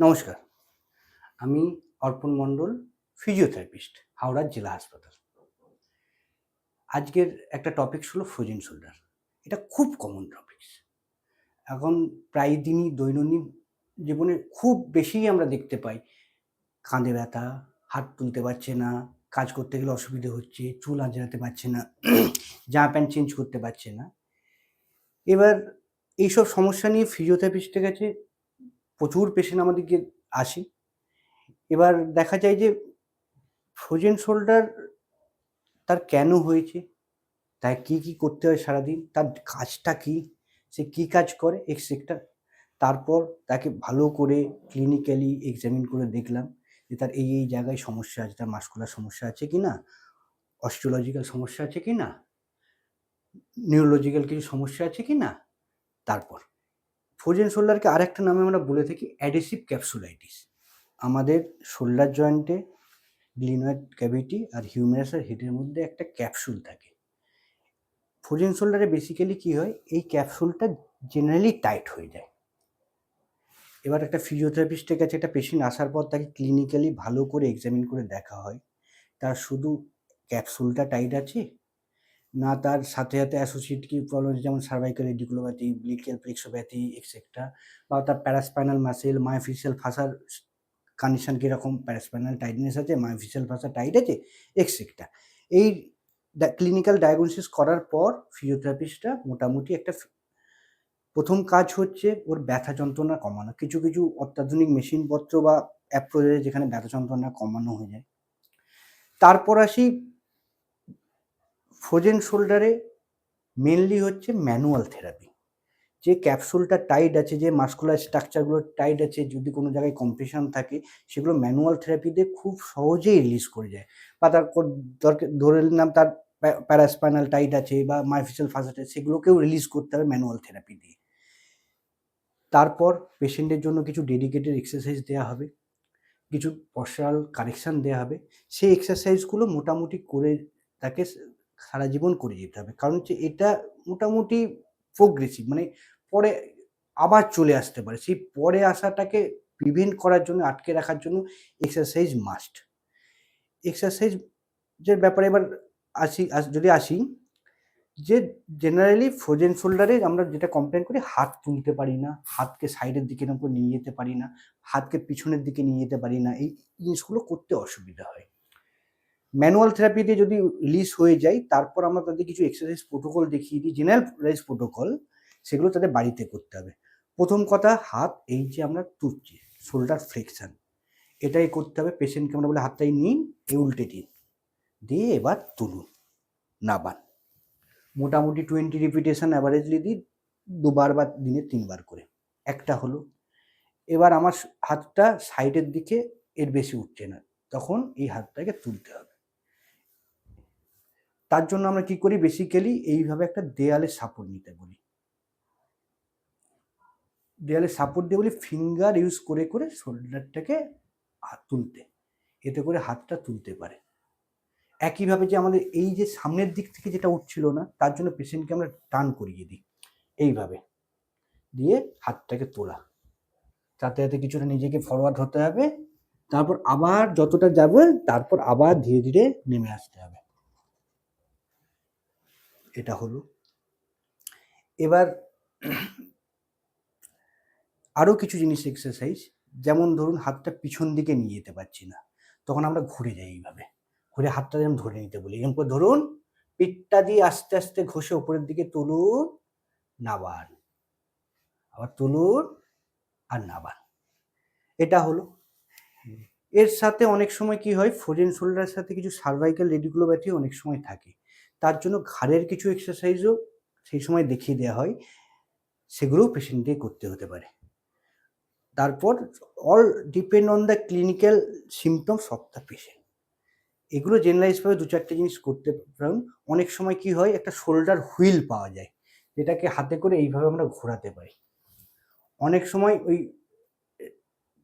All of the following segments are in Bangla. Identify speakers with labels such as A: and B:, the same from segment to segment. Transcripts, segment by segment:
A: নমস্কার। আমি অর্পণ মণ্ডল ফিজিওথেরাপিস্ট হাওড়ার জেলা হাসপাতাল। আজকের একটা টপিক হলো ফ্রোজেন শোল্ডার এটা খুব কমন টপিকস এখন প্রায় দিনই দৈনন্দিন জীবনে খুব বেশি আমরা দেখতে পাই। কাঁধে ব্যথা, হাত তুলতে পারছে না, কাজ করতে গেলে অসুবিধে হচ্ছে, চুল আঁচড়াতে পারছে না জামা প্যান্ট চেঞ্জ করতে পারছে না। এবার এইসব সমস্যা নিয়ে ফিজিওথেরাপিস্টের কাছে প্রচুর পেশেন্ট আমাদেরকে আসে। এবার দেখা যায় যে ফ্রোজেন শোল্ডার তার কেন হয়েছে? তাই কি কি করতে হয় সারাদিন? তার কাজটা কি? সে কি কাজ করে? এক্সেট্রা তারপর তাকে ভালো করে ক্লিনিক্যালি এক্সামিন করে দেখলাম যে তার এই এই জায়গায় সমস্যা আছে, তার মাস্কুলার সমস্যা আছে কি না? অস্ট্রোলজিক্যাল সমস্যা আছে কি না? নিউরোলজিক্যাল কিছু সমস্যা আছে কি না? তারপর ফ্রোজেন শোল্ডারকে আরেকটা নামে আমরা বলে থাকি, অ্যাডেসিভ ক্যাপসুলাইটিস। আমাদের শোল্ডার জয়েন্টে গ্লিনয়েড ক্যাভিটি আর হিউমেরাসের হেডের মধ্যে একটা ক্যাপসুল থাকে। ফ্রোজেন শোল্ডারে বেসিক্যালি কী হয়, এই ক্যাপসুলটা জেনারেলি টাইট হয়ে যায়। এবার একটা ফিজিওথেরাপিস্টের কাছে একটা পেশেন্ট আসার পর তাকে ক্লিনিক্যালি ভালো করে এক্সামিন করে দেখা হয়। তার শুধু ক্যাপসুলটা টাইট আছে না, তার সাথে সাথে অ্যাসোসিয়েট কি প্রবলেম যেমন cervical radiculopathy brachial plexopathy etcetera বা তার প্যারাস্পাইনাল মাসেল মায়োফিসিয়াল ফাসার কন্ডিশন কীরকম? প্যারাস্পাইনাল টাইটনেস আছে মায়োফিসিয়াল ফাসা টাইট আছে এক্সেট্রা এই ক্লিনিক্যাল ডায়াগনোসিস করার পর ফিজিওথেরাপিস্টটা মোটামুটি একটা প্রথম কাজ হচ্ছে ওর ব্যথা যন্ত্রণা কমানো। কিছু কিছু অত্যাধুনিক মেশিনপত্র বা অ্যাপ্রোচে যেখানে ব্যথা যন্ত্রণা কমানো হয়ে যায়। তারপর আসি ফ্রোজেন শোল্ডারে মেনলি হচ্ছে ম্যানুয়াল থেরাপি। যে ক্যাপসুলটা টাইট আছে, যে মাস্কুলার স্ট্রাকচারগুলো টাইট আছে, যদি কোনো জায়গায় কম্প্রেশন থাকে, সেগুলো ম্যানুয়াল থেরাপি দিয়ে খুব সহজেই রিলিজ করে যায়। বা তার ধরে নিলাম তার প্যারাস্পাইনাল টাইট আছে বা মাইফিসিয়াল ফাসাট সেগুলোকেও রিলিজ করতে হবে ম্যানুয়াল থেরাপি দিয়ে। তারপর পেশেন্টের জন্য কিছু ডেডিকেটেড এক্সারসাইজ দেওয়া হবে, কিছু পশ্চারাল কারেকশান দেওয়া হবে। সেই এক্সারসাইজগুলো মোটামুটি করে তাকে সারা জীবন করে যেতে হবে। কারণ হচ্ছে এটা মোটামুটি প্রোগ্রেসিভ মানে পরে আবার চলে আসতে পারে। সেই পরে আসাটাকে প্রিভেন্ট করার জন্য, আটকে রাখার জন্য এক্সারসাইজ মাস্ট এক্সারসাইজের ব্যাপারে এবার আসি যদি আসি, যে জেনারেলি ফ্রোজেন শোল্ডারে আমরা যেটা কমপ্লেন করি, হাত তুলতে পারি না, হাতকে সাইডের দিকে নিয়ে যেতে পারি না, হাতকে পিছনের দিকে নিয়ে যেতে পারি না, এই জিনিসগুলো করতে অসুবিধা হয়। ম্যানুয়াল থেরাপি দিয়ে যদি রিলিজ হয়ে যায়, তারপর আমরা তাদের কিছু এক্সারসাইজ প্রোটোকল দেখিয়ে দিই জেনারেলাইজ প্রোটোকল সেগুলো তাদের বাড়িতে করতে হবে। প্রথম কথা, হাত, এই যে আমরা তুলছি শোল্ডার ফ্লেকশন এটাই করতে হবে। পেশেন্টকে আমরা বলে, হাতটাই নিন এ উল্টে দিন, দিয়ে এবার তুলুন, নাবান। মোটামুটি টোয়েন্টি রিপিটেশন অ্যাভারেজলি দিই দুবার বা দিনে তিনবার করে। একটা হলো, এবার আমার হাতটা সাইডের দিকে এর বেশি উঠছে না, তখন এই হাতটাকে তুলতে হবে। তার জন্য আমরা কি করি? বেসিক্যালি এইভাবে একটা দেয়ালে সাপোর্ট নিতে বলি। দেয়ালে সাপোর্ট দিয়ে বলি ফিঙ্গার ইউজ করে করে শোল্ডারটাকে তুলতে। এতে করে হাতটা তুলতে পারে। একইভাবে যে আমাদের এই যে সামনের দিক থেকে যেটা উঠছিল না, তার জন্য পেশেন্টকে আমরা টান করিয়ে দিই। এইভাবে দিয়ে হাতটাকে তোলা। তাতে যাতে কিছুটা নিজেকে ফরওয়ার্ড হতে হবে। তারপর আবার যতটা যাবে, তারপর আবার ধীরে ধীরে নেমে আসতে হবে। এটা হলো। এবার আরও কিছু জিনিস এক্সারসাইজ যেমন ধরুন হাতটা পিছন দিকে নিয়ে যেতে পারছি না, তখন আমরা ঘুরে যাই এইভাবে। ঘুরে হাতটা যেমন ধরে নিতে বলি। এরকম করে ধরুন পিঠটা দিয়ে আস্তে আস্তে ঘষে ওপরের দিকে তুলুন, নাবান। আবার তুলুন আর নাবান। এটা হলো। এর সাথে অনেক সময় কি হয় ফ্রোজেন শোল্ডারের সাথে কিছু সার্ভাইকাল রেডিকুলোপ্যাথি অনেক সময় থাকে। তার জন্য ঘাড়ের কিছু এক্সারসাইজও সেই সময় দেখিয়ে দেওয়া হয়। সেগুলোও পেশেন্টকে করতে হতে পারে। তারপর all depend on the clinical symptoms of the patient এগুলো জেনারেলাইজভাবে দু চারটে জিনিস করতে পারেন। অনেক সময় কি হয়, একটা শোল্ডার হুইল পাওয়া যায়, যেটাকে হাতে করে এইভাবে আমরা ঘোরাতে পারি। অনেক সময় ওই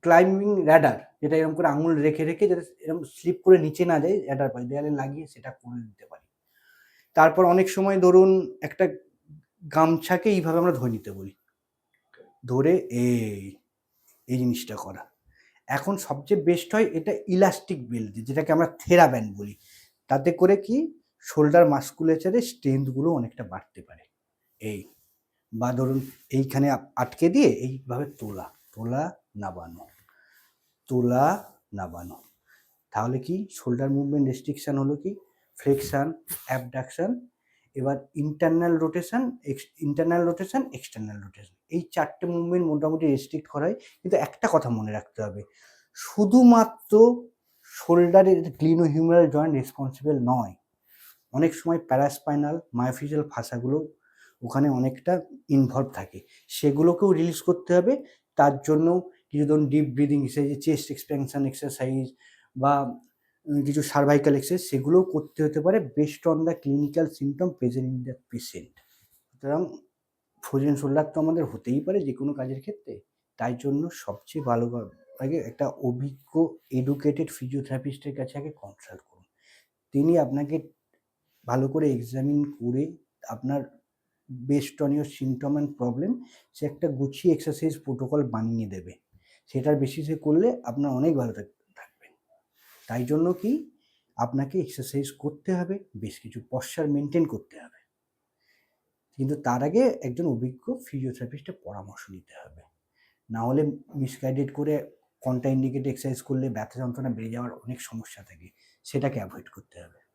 A: ক্লাইম্বিং র্যাডার যেটা এরকম করে আঙুল রেখে রেখে যাতে এরকম স্লিপ করে নিচে না যায় র্যাডার পাই দেয়ালে লাগিয়ে সেটা করে দিতে পারি। তারপর অনেক সময় ধরুন একটা গামছাকে এইভাবে আমরা ধরে নিতে বলি। ধরে এই এই জিনিসটা করা। এখন সবচেয়ে বেস্ট হয় এটা ইলাস্টিক বেল্ট যেটাকে আমরা থেরা ব্যান্ড বলি। তাতে করে কি শোল্ডার মাস্কুলেচারের স্ট্রেংথগুলো অনেকটা বাড়তে পারে। এই, বা ধরুন এইখানে আটকে দিয়ে এইভাবে তোলা তোলা, নাবানো তোলা, নাবানো। তাহলে কি শোল্ডার মুভমেন্ট রেস্ট্রিকশান হলো কি? ফ্লেকশন অ্যাবডাকশন এবার internal rotation internal rotation external rotation এই চারটে মুভমেন্ট মোটামুটি রেস্ট্রিক্ট করা হয় কিন্তু একটা কথা মনে রাখতে হবে। শুধুমাত্র শোল্ডারের ক্লিনো হিউমারাল জয়েন্ট রেসপন্সিবল নয়, অনেক সময় প্যারাস্পাইনাল মায়োফিজিয়াল ফাঁসাগুলো ওখানে অনেকটা ইনভলভ থাকে। সেগুলোকেও রিলিজ করতে হবে, তার জন্য কিছু ধরুন deep breathing exercise chest expansion exercise বা কিছু সার্ভাইকাল এক্সারসাইজ সেগুলোও করতে হতে পারে based on the clinical symptom present in the patient সুতরাং ফ্রোজেন শোল্ডার তো আমাদের হতেই পারে যে কোনো কাজের ক্ষেত্রে। তাই জন্য সবচেয়ে ভালো আগে একটা অভিজ্ঞ এডুকেটেড ফিজিওথেরাপিস্টের কাছে আগে কনসাল্ট করুন। তিনি আপনাকে ভালো করে এক্সামিন করে আপনার based on your symptom and problem সে একটা গুছিয়ে এক্সারসাইজ প্রোটোকল বানিয়ে দেবে। সেটার বেসিসে করলে আপনার অনেক ভালো থাক- থাকবেন তাই জন্য কি আপনাকে এক্সারসাইজ করতে হবে, বেশ কিছু পশ্চার মেনটেন করতে হবে। কিন্তু তার আগে একজন অভিজ্ঞ ফিজিওথেরাপিস্টের পরামর্শ নিতে হবে। না হলে মিসগাইডেড করে কন্ট্রা ইন্ডিকেট এক্সারসাইজ করলে ব্যথা যন্ত্রণা বেড়ে যাওয়ার অনেক সমস্যা থাকে, সেটাকে অ্যাভয়েড করতে হবে।